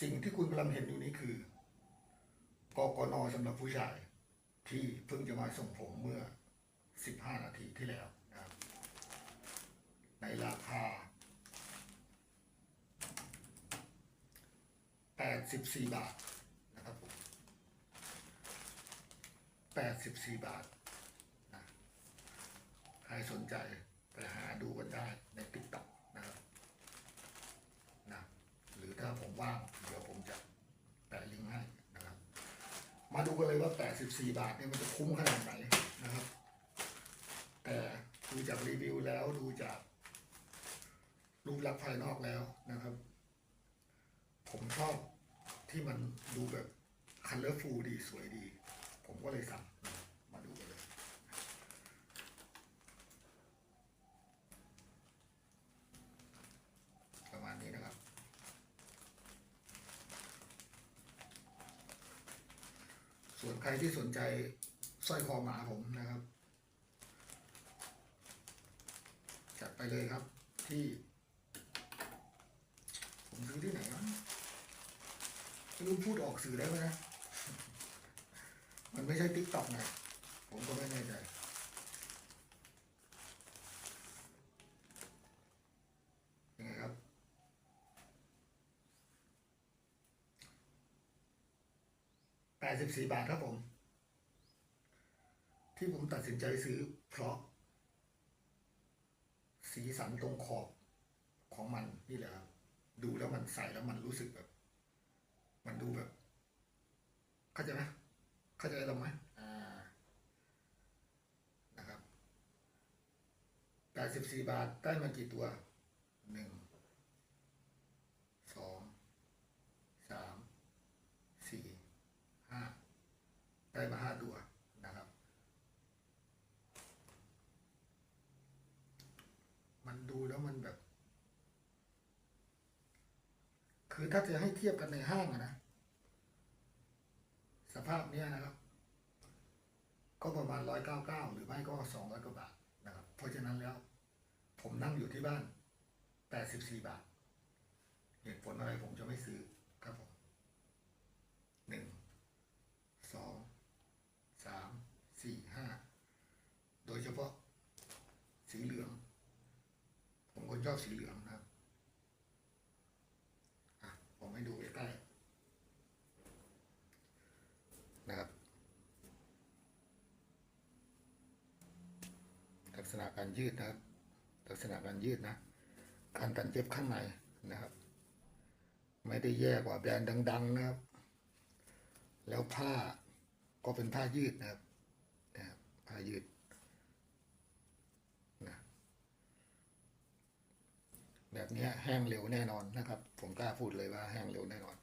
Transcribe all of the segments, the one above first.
สิ่งที่คุณกำลังเห็นอยู่นี้คือกกนสำหรับผู้ชาย ที่เพิ่งจะมาส่งผมเมื่อ 15 นาทีที่แล้วนะครับในราคา 84 บาทนะครับผม84 บาทนะใครสนใจไปหาดูกันได้ในติ๊กต็อกนะครับนะหรือถ้าผมว่าง เดี๋ยวผมจะแปะลิงก์ให้นะครับ มาดูกันเลยว่า 84 บาทเนี่ยมันจะคุ้มขนาดไหนนะครับ แต่ดูจากรีวิวแล้วดูจากรูปลักษณ์ภายนอกแล้วนะครับ ผมชอบที่มันดูแบบคันเลอร์ฟูดีสวยดี ผมก็เลยสั่งมาดูกันเลย ประมาณนี้นะครับ ส่วน ใครที่สนใจสร้อยคอหมาผมนะครับ จัดไปเลยครับที่ ผมซื้อที่ไหนวะไม่รู้พูดออกสื่อได้ไหมนะ มันไม่ใช่ติ๊กต็อกไงผมก็ไม่แน่ใจ 84 บาทครับผม ที่ผมตัดสินใจซื้อเพราะ สีสันตรงขอบของมันนี่แหละครับ ดูแล้วมันใส่แล้วมันรู้สึกแบบ มันดูแบบ เข้าใจไหมเข้าใจเราไหมอ่านะครับ84บาทได้มากี่ตัว มันดูแล้วมันแบบ คือถ้าจะให้เทียบกันในห้างอะนะ สภาพเนี้ยนะครับ ก็ประมาณร้อยเก้าเก้าหรือไม่ก็สองร้อยกว่าบาทนะครับ เพราะฉะนั้นแล้ว ผมนั่งอยู่ที่บ้านแปดสิบสี่บาท เหตุผลอะไรผมจะไม่ซื้อครับผมหนึ่ง สอง สาม สี่ ห้า โดยเฉพาะ สีเหลือง ผมคนชอบสีเหลืองนะครับผมให้ดูใกล้ๆนะครับ ลักษณะการยืดนะครับ ลักษณะการยืดนะ การตัดเย็บข้างในนะครับ ไม่ได้แย่กว่าแบรนด์ดัง ๆ นะครับ แล้วผ้าก็เป็นผ้ายืดนะครับนะครับผ้ายืดนะ แบบนี้แห้งเร็วแน่นอนนะครับ ผมกล้าพูดเลยว่าแห้งเร็วแน่นอน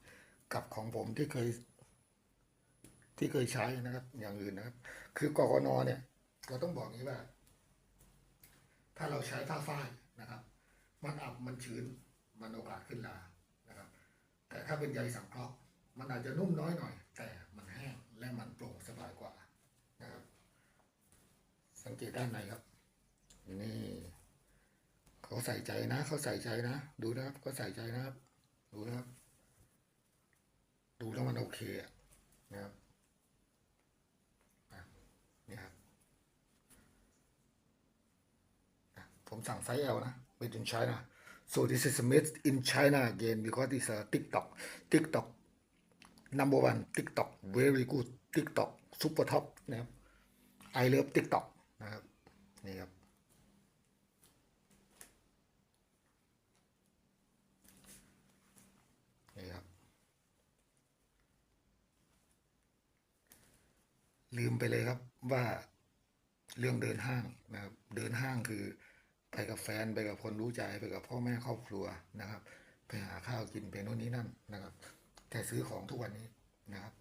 กับของผมที่เคย ที่เคยใช้นะครับ อย่างอื่นนะครับ คือกกนเนี่ย เราต้องบอกงี้ว่า ถ้าเราใช้ผ้าฝ้ายนะครับ มันอับมันชื้น มันโอกาสขึ้นลานะครับ แต่ถ้าเป็นใยสังเคราะห์มันอาจจะนุ่มน้อยหน่อย แต่มันแห้งและมันโปร่งสบายกว่านะครับ สังเกตด้านในครับนี่ เขาใส่ใจนะ เขาใส่ใจนะ ดูนะครับเขาใส่ใจนะครับ ดูนะครับ ดูแล้วมันโอเคนะครับนี่ครับผมสั่งไซส์ L นะ made in China so this is made in China again because it's a TikTok TikTok number one TikTok very good TikTok super top นะครับ I love TikTok นะครับนี่ครับ นี่ครับ ลืมไปเลยครับว่าเรื่องเดินห้างนะครับ เดินห้างคือไปกับแฟนไปกับคนรู้ใจไปกับพ่อแม่ครอบครัวนะครับ ไปหาข้าวกินไปโน่นนี่นั่นนะครับ แต่ซื้อของทุกวันนี้นะครับ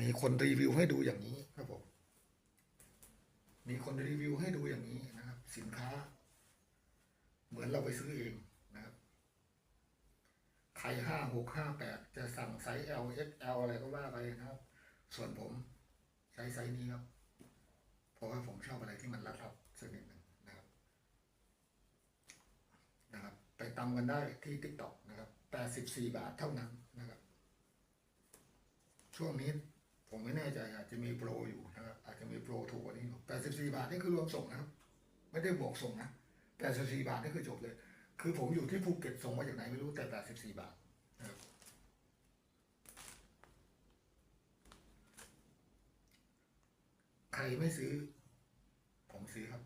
มีคนรีวิวให้ดูอย่างนี้ครับผมมีคนรีวิวให้ดูอย่างนี้นะครับ สินค้า เหมือนเราไปซื้อเองนะครับใครห้าหกห้าแปดจะสั่งไซส์ L XL อะไรก็ว่าไปนะครับ ส่วนผม ใช้ไซส์นี้ครับ เพราะว่าผมชอบอะไรที่มันรัดรับสักนิดหนึ่งนะครับ นะครับ ไปตามกันได้ที่ทิกต็อกนะครับแปดสิบสี่บาทเท่านั้นนะครับ ช่วงนี้ผมไม่แน่ใจอาจจะมีโปรอยู่นะครับ อาจจะมีโปรถูกกว่านี้อยู่แปดสิบสี่บาทนี่คือรวมส่งนะครับ ไม่ได้บวกส่งนะแปดสิบสี่บาทนี่คือจบเลย คือผมอยู่ที่ภูเก็ตส่งมาจากไหนไม่รู้แต่แปดสิบสี่บาท ใครไม่ซื้อ ผมซื้อครับ